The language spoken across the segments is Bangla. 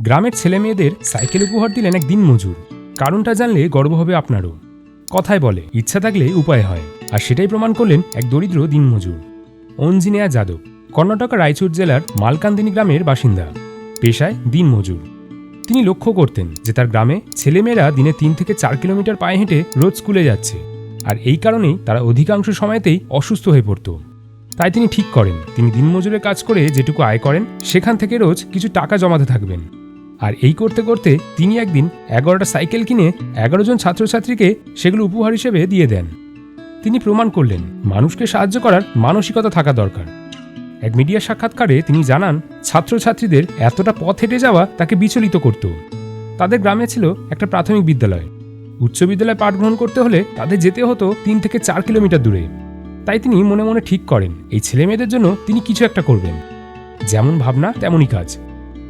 গ্রামের ছেলে মেয়েদের সাইকেল উপহার দিলেন এক দিন মজুর কারণটা জানলে গর্ব হবে আপনারও। কথায় বলে, ইচ্ছা থাকলে উপায় হয়। আর সেটাই প্রমাণ করলেন এক দরিদ্র দিনমজুর। অঞ্জিনিয়া যাদব, কর্ণাটকা রায়চুর জেলার মালকান্দিনী গ্রামের বাসিন্দা। পেশায় দিনমজুর। তিনি লক্ষ্য করতেন যে তার গ্রামে ছেলেমেয়েরা দিনে তিন থেকে চার কিলোমিটার পায়ে হেঁটে রোজ স্কুলে যাচ্ছে। আর এই কারণেই তারা অধিকাংশ সময়তেই অসুস্থ হয়ে পড়তো। তাই তিনি ঠিক করেন। তিনি দিনমজুরের কাজ করে যেটুকু আয় করেন, সেখান থেকে রোজ কিছু টাকা জমাতে থাকবেন। আর এই করতে করতে তিনি একদিন এগারোটা সাইকেল কিনে এগারো জন ছাত্রছাত্রীকে সেগুলো উপহার হিসেবে দিয়ে দেন। তিনি প্রমাণ করলেন, মানুষকে সাহায্য করার মানসিকতা থাকা দরকার। এক মিডিয়া সাক্ষাৎকারে তিনি জানান, ছাত্রছাত্রীদের এতটা পথ হেঁটে যাওয়া তাকে বিচলিত করত। তাদের গ্রামে ছিল একটা প্রাথমিক বিদ্যালয়। উচ্চ বিদ্যালয়ে পাঠ গ্রহণ করতে হলে তাদের যেতে হতো তিন থেকে চার কিলোমিটার দূরে। তাই তিনি মনে মনে ঠিক করেন, এই ছেলে মেয়েদের জন্য তিনি কিছু একটা করবেন। যেমন ভাবনা, তেমনই কাজ।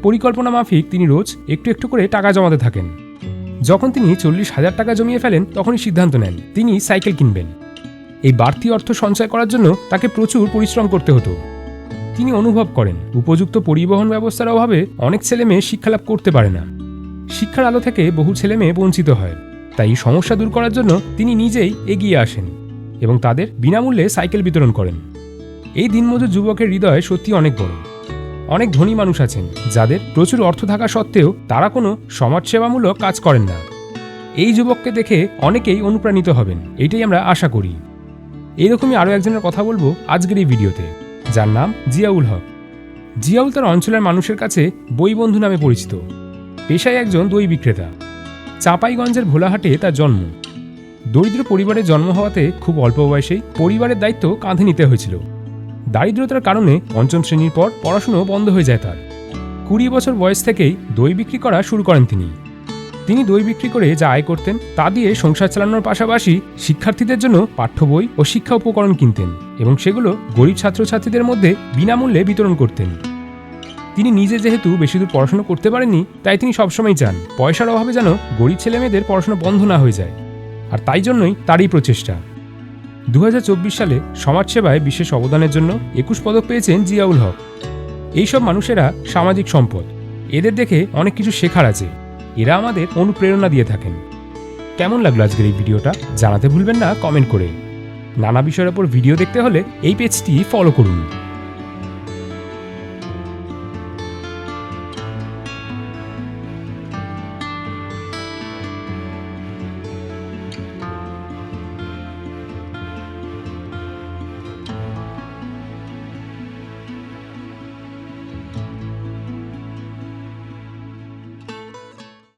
পরিকল্পনা মাফিক তিনি রোজ একটু একটু করে টাকা জমাতে থাকেন। যখন তিনি চল্লিশ হাজার টাকা জমিয়ে ফেলেন, তখনই সিদ্ধান্ত নেন, তিনি সাইকেল কিনবেন। এই বাড়তি অর্থ সঞ্চয় করার জন্য তাকে প্রচুর পরিশ্রম করতে হতো। তিনি অনুভব করেন, উপযুক্ত পরিবহন ব্যবস্থার অভাবে অনেক ছেলে মেয়ে শিক্ষালাভ করতে পারে না। শিক্ষার আলো থেকে বহু ছেলে মেয়ে বঞ্চিত হয়। তাই সমস্যা দূর করার জন্য তিনি নিজেই এগিয়ে আসেন এবং তাদের বিনামূল্যে সাইকেল বিতরণ করেন। এই দিনমজুর যুবকের হৃদয় সত্যি অনেক বড়। অনেক ধনী মানুষ আছেন, যাদের প্রচুর অর্থ থাকা সত্ত্বেও তারা কোনো সমাজসেবামূলক কাজ করেন না। এই যুবককে দেখে অনেকেই অনুপ্রাণিত হবেন, এটাই আমরা আশা করি। এইরকমই আরও একজনের কথা বলব আজকের এই ভিডিওতে, যার নাম জিয়াউল হক। জিয়াউল তার অঞ্চলের মানুষের কাছে বই বন্ধু নামে পরিচিত। পেশায় একজন দই বিক্রেতা। চাঁপাইগঞ্জের ভোলাহাটে তার জন্ম। দরিদ্র পরিবারে জন্ম হওয়াতে খুব অল্প বয়সেই পরিবারের দায়িত্ব কাঁধে নিতে হয়েছিল। দারিদ্রতার কারণে পঞ্চম শ্রেণির পর পড়াশুনো বন্ধ হয়ে যায় তার। কুড়ি বছর বয়স থেকেই দই বিক্রি করা শুরু করেন তিনি। তিনি দই বিক্রি করে যা আয় করতেন তা দিয়ে সংসার চালানোর পাশাপাশি শিক্ষার্থীদের জন্য পাঠ্য বই ও শিক্ষা উপকরণ কিনতেন এবং সেগুলো গরিব ছাত্রছাত্রীদের মধ্যে বিনামূল্যে বিতরণ করতেন। তিনি নিজে যেহেতু বেশি দূর পড়াশোনা করতে পারেননি, তাই তিনি সবসময় চান পয়সার অভাবে যেন গরিব ছেলেমেয়েদের পড়াশোনা বন্ধ না হয়ে যায়। আর তাই জন্যই তারই প্রচেষ্টা। দু হাজার চব্বিশ সালে সমাজসেবায় বিশেষ অবদানের জন্য একুশ পদক পেয়েছেন জিয়াউল হক। এইসব মানুষেরা সামাজিক সম্পদ। এদের দেখে অনেক কিছু শেখার আছে। এরা আমাদের অনুপ্রেরণা দিয়ে থাকেন। কেমন লাগল আজকের এই ভিডিওটা জানাতে ভুলবেন না, কমেন্ট করে। নানা বিষয়ের ওপর ভিডিও দেখতে হলে এই পেজটি ফলো করুন।